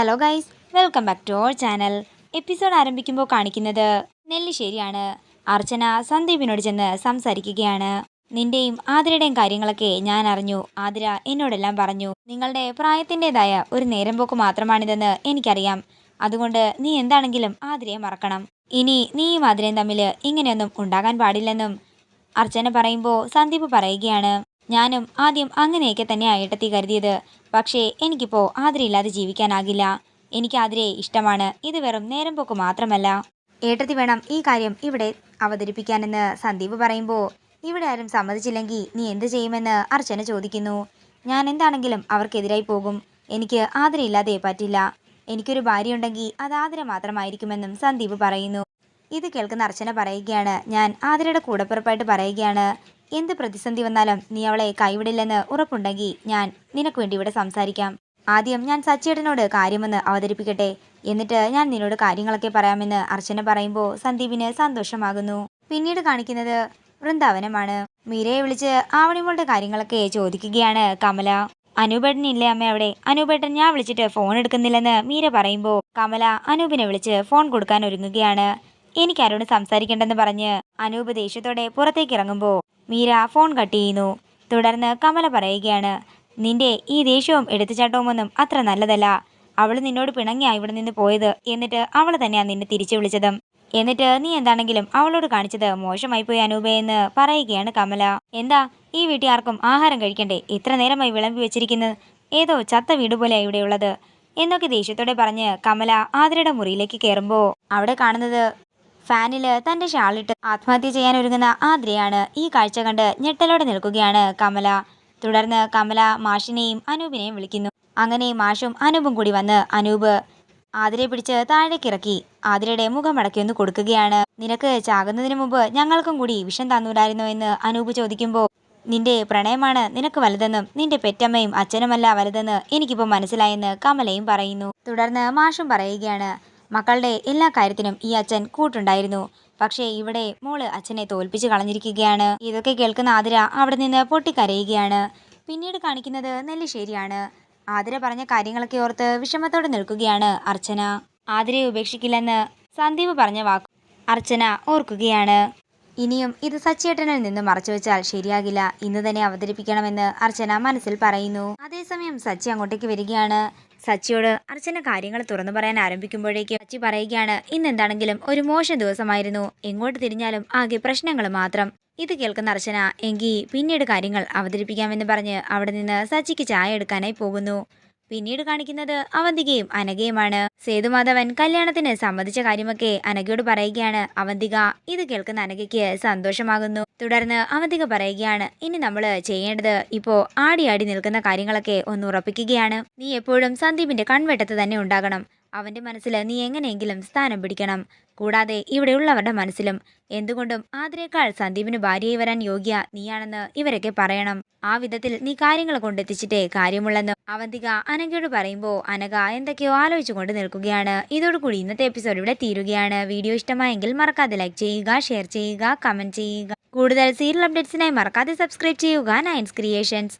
Hello guys welcome back to our channel episode ആരംഭിക്കുമ്പോൾ കാണിക്കുന്നത് നെല്ലിശ്ശേരിയാണ്. അർച്ചന സന്ദീപിനോട് ചെന്ന് സംസാരിക്കുകയാണ്. നിന്റെയും ആതിരയുടെയും കാര്യങ്ങളൊക്കെ ഞാൻ അറിഞ്ഞു. ആതിര എന്നോടെല്ലാം പറഞ്ഞു നിങ്ങളുടെ പ്രായത്തിന്റെതായ ഒരു നേരം പോക്ക് മാത്രമാണിതെന്ന് എനിക്കറിയാം. അതുകൊണ്ട് നീ എന്താണെങ്കിലും ആതിരയെ മറക്കണം. ഇനി നീയും ആതിരയും തമ്മിൽ ഇങ്ങനെയൊന്നും ഉണ്ടാകാൻ പാടില്ലെന്നും അർച്ചന പറയുമ്പോൾ സന്ദീപ് പറയുകയാണ്. ഞാനും ആദ്യം അങ്ങനെയൊക്കെ തന്നെ ആയിട്ടെത്തി കരുതിയത് പക്ഷേ എനിക്കിപ്പോൾ ആതിരയില്ലാതെ ജീവിക്കാനാകില്ല. എനിക്ക് ആതിരയെ ഇഷ്ടമാണ്. ഇത് വെറും നേരം പോക്ക് മാത്രമല്ല. ഏട്ടത്തി വേണം ഈ കാര്യം ഇവിടെ അവതരിപ്പിക്കാനെന്ന് സന്ദീപ് പറയുമ്പോൾ ഇവിടെ ആരും സമ്മതിച്ചില്ലെങ്കിൽ നീ എന്ത് ചെയ്യുമെന്ന് അർച്ചന ചോദിക്കുന്നു. ഞാൻ എന്താണെങ്കിലും അവർക്കെതിരായി പോകും. എനിക്ക് ആതിരയില്ലാതെ പറ്റില്ല. എനിക്കൊരു ഭാര്യയുണ്ടെങ്കിൽ അത് ആതിര മാത്രമായിരിക്കുമെന്നും സന്ദീപ് പറയുന്നു. ഇത് കേൾക്കുന്ന അർച്ചന പറയുകയാണ്. ഞാൻ ആതിരയുടെ കൂടപ്പിറപ്പായിട്ട് പറയുകയാണ്. എന്ത് പ്രതിസന്ധി വന്നാലും നീ അവളെ കൈവിടില്ലെന്ന് ഉറപ്പുണ്ടെങ്കിൽ ഞാൻ നിനക്ക് വേണ്ടി ഇവിടെ സംസാരിക്കാം. ആദ്യം ഞാൻ സച്ചേട്ടനോട് കാര്യമെന്ന് അവതരിപ്പിക്കട്ടെ. എന്നിട്ട് ഞാൻ നിന്നോട് കാര്യങ്ങളൊക്കെ പറയാമെന്ന് അർച്ചന പറയുമ്പോൾ സന്ദീപിന് സന്തോഷമാകുന്നു. പിന്നീട് കാണിക്കുന്നത് വൃന്ദാവനമാണ്. മീരയെ വിളിച്ച് ആവണിമോളുടെ കാര്യങ്ങളൊക്കെ ചോദിക്കുകയാണ് കമല. അനൂപേട്ടനില്ലേ അമ്മ അവിടെ? അനൂപേട്ടൻ ഞാൻ വിളിച്ചിട്ട് ഫോൺ എടുക്കുന്നില്ലെന്ന് മീര പറയുമ്പോൾ കമല അനൂപിനെ വിളിച്ച് ഫോൺ കൊടുക്കാൻ ഒരുങ്ങുകയാണ്. എനിക്കാരോട് സംസാരിക്കണ്ടെന്ന് പറഞ്ഞ് അനൂപ് ദേഷ്യത്തോടെ പുറത്തേക്ക് ഇറങ്ങുമ്പോൾ മീര ഫോൺ കട്ട് ചെയ്യുന്നു. തുടർന്ന് കമല പറയുകയാണ് നിന്റെ ഈ ദേഷ്യവും എടുത്തുചാട്ടവുമൊന്നും അത്ര നല്ലതല്ല. അവൾ നിന്നോട് പിണങ്ങിയാ ഇവിടെ നിന്ന് പോയത് എന്നിട്ട് അവൾ തന്നെയാണ് നിന്നെ തിരിച്ചു വിളിച്ചതും. എന്നിട്ട് നീ എന്താണെങ്കിലും അവളോട് കാണിച്ചത് മോശമായി പോയി അനൂപേ എന്ന് പറയുകയാണ് കമല. എന്താ ഈ വീട്ടിൽ ആർക്കും ആഹാരം കഴിക്കണ്ടേ? ഇത്ര നേരമായി വിളമ്പി വെച്ചിരിക്കുന്നത് ഏതോ ചത്ത വീട് പോലെയാണ് ഇവിടെയുള്ളത് എന്നൊക്കെ ദേഷ്യത്തോടെ പറഞ്ഞ് കമല ആതിരയുടെ മുറിയിലേക്ക് കയറുമ്പോൾ അവിടെ കാണുന്നത് ഫാനിൽ തന്റെ ഷാളിട്ട് ആത്മഹത്യ ചെയ്യാൻ ഒരുങ്ങുന്ന ആദ്രയാണ് ഈ കാഴ്ച കണ്ട് ഞെട്ടലോടെ നിൽക്കുകയാണ് കമല. തുടർന്ന് കമല മാഷിനെയും അനൂപിനെയും വിളിക്കുന്നു. അങ്ങനെ മാഷും അനൂപും കൂടി വന്ന് അനൂപ് ആതിരയെ പിടിച്ച് താഴേക്കിറക്കി ആതിരയുടെ മുഖം മടക്കിയൊന്ന് കൊടുക്കുകയാണ്. നിനക്ക് ചാകുന്നതിന് മുമ്പ് ഞങ്ങൾക്കും കൂടി വിഷം തന്നൂടായിരുന്നോ എന്ന് അനൂപ് ചോദിക്കുമ്പോൾ നിന്റെ പ്രണയമാണ് നിനക്ക് വലുതെന്നും നിന്റെ പെറ്റമ്മയും അച്ഛനുമല്ല വലുതെന്ന് എനിക്കിപ്പോൾ മനസ്സിലായെന്ന് കമലയും പറയുന്നു. തുടർന്ന് മാഷും പറയുകയാണ് മക്കളുടെ എല്ലാ കാര്യത്തിനും ഈ അച്ഛൻ കൂട്ടുണ്ടായിരുന്നു. പക്ഷേ ഇവിടെ മോൾ അച്ഛനെ തോൽപ്പിച്ച് കളഞ്ഞിരിക്കുകയാണ്. ഇതൊക്കെ കേൾക്കുന്ന ആതിര അവിടെ നിന്ന് പൊട്ടിക്കരയുകയാണ്. പിന്നീട് കാണിക്കുന്നത് നെല്ലിശ്ശേരിയാണ്. ആതിര പറഞ്ഞ കാര്യങ്ങളൊക്കെ ഓർത്ത് വിഷമത്തോടെ നിൽക്കുകയാണ് അർച്ചന. ആതിരയെ ഉപേക്ഷിക്കില്ലെന്ന് സന്ദീപ് പറഞ്ഞ വാക്കു അർച്ചന ഓർക്കുകയാണ്. ഇനിയും ഇത് സച്ചേട്ടനിൽ നിന്ന് മറച്ചുവെച്ചാൽ ശരിയാകില്ല. ഇന്ന് തന്നെ അവതരിപ്പിക്കണമെന്ന് അർച്ചന മനസ്സിൽ പറയുന്നു. അതേസമയം സച്ചി അങ്ങോട്ടേക്ക് വരികയാണ്. സച്ചിയോട് അർച്ചന കാര്യങ്ങൾ തുറന്നു പറയാൻ ആരംഭിക്കുമ്പോഴേക്കും സച്ചി പറയുകയാണ് ഇന്ന് എന്താണെങ്കിലും ഒരു മോശം ദിവസമായിരുന്നു. എങ്ങോട്ട് തിരിഞ്ഞാലും ആകെ പ്രശ്നങ്ങൾ മാത്രം. ഇത് കേൾക്കുന്ന അർച്ചന എങ്കിൽ പിന്നീട് കാര്യങ്ങൾ അവതരിപ്പിക്കാമെന്ന് പറഞ്ഞ് അവിടെ നിന്ന് സച്ചിക്ക് ചായ എടുക്കാനായി പോകുന്നു. പിന്നീട് കാണിക്കുന്നത് അവന്തികയും അനഘയുമാണ്. സേതുമാധവൻ കല്യാണത്തിന് സമ്മതിച്ച കാര്യമൊക്കെ അനഘയോട് പറയുകയാണ്. അവന്തിക ഇത് കേൾക്കുന്ന അനഘയ്ക്ക് സന്തോഷമാകുന്നു. തുടർന്ന് അവന്തിക പറയുകയാണ് ഇനി നമ്മൾ ചെയ്യേണ്ടത് ഇപ്പോ ആടി ആടി നിൽക്കുന്ന കാര്യങ്ങളൊക്കെ ഒന്ന് ഉറപ്പിക്കുകയാണ്. നീ എപ്പോഴും സന്ദീപിന്റെ കൺവെട്ടത്ത് തന്നെ ഉണ്ടാകണം. അവന്റെ മനസ്സിൽ നീ എങ്ങനെയെങ്കിലും സ്ഥാനം പിടിക്കണം. കൂടാതെ ഇവിടെയുള്ളവരുടെ മനസ്സിലും എന്തുകൊണ്ടും ആതിരേക്കാൾ സന്ദീപിന് ഭാര്യയായി വരാൻ യോഗ്യ നീയാണെന്ന് ഇവരൊക്കെ പറയണം. ആ വിധത്തിൽ നീ കാര്യങ്ങൾ കൊണ്ടെത്തിച്ചിട്ടേ കാര്യമുള്ളെന്ന് അവന്തിക അനഘയോട് പറയുമ്പോൾ അനഘ എന്തൊക്കെയോ ആലോചിച്ചുകൊണ്ട് നിൽക്കുകയാണ്. ഇതോടുകൂടി ഇന്നത്തെ എപ്പിസോഡ് ഇവിടെ തീരുകയാണ്. വീഡിയോ ഇഷ്ടമായെങ്കിൽ മറക്കാതെ ലൈക്ക് ചെയ്യുക ഷെയർ ചെയ്യുക കമന്റ് ചെയ്യുക. കൂടുതൽ സീരിയൽ അപ്ഡേറ്റ്സിനായി മറക്കാതെ സബ്സ്ക്രൈബ് ചെയ്യുക. നയൻസ് ക്രിയേഷൻസ്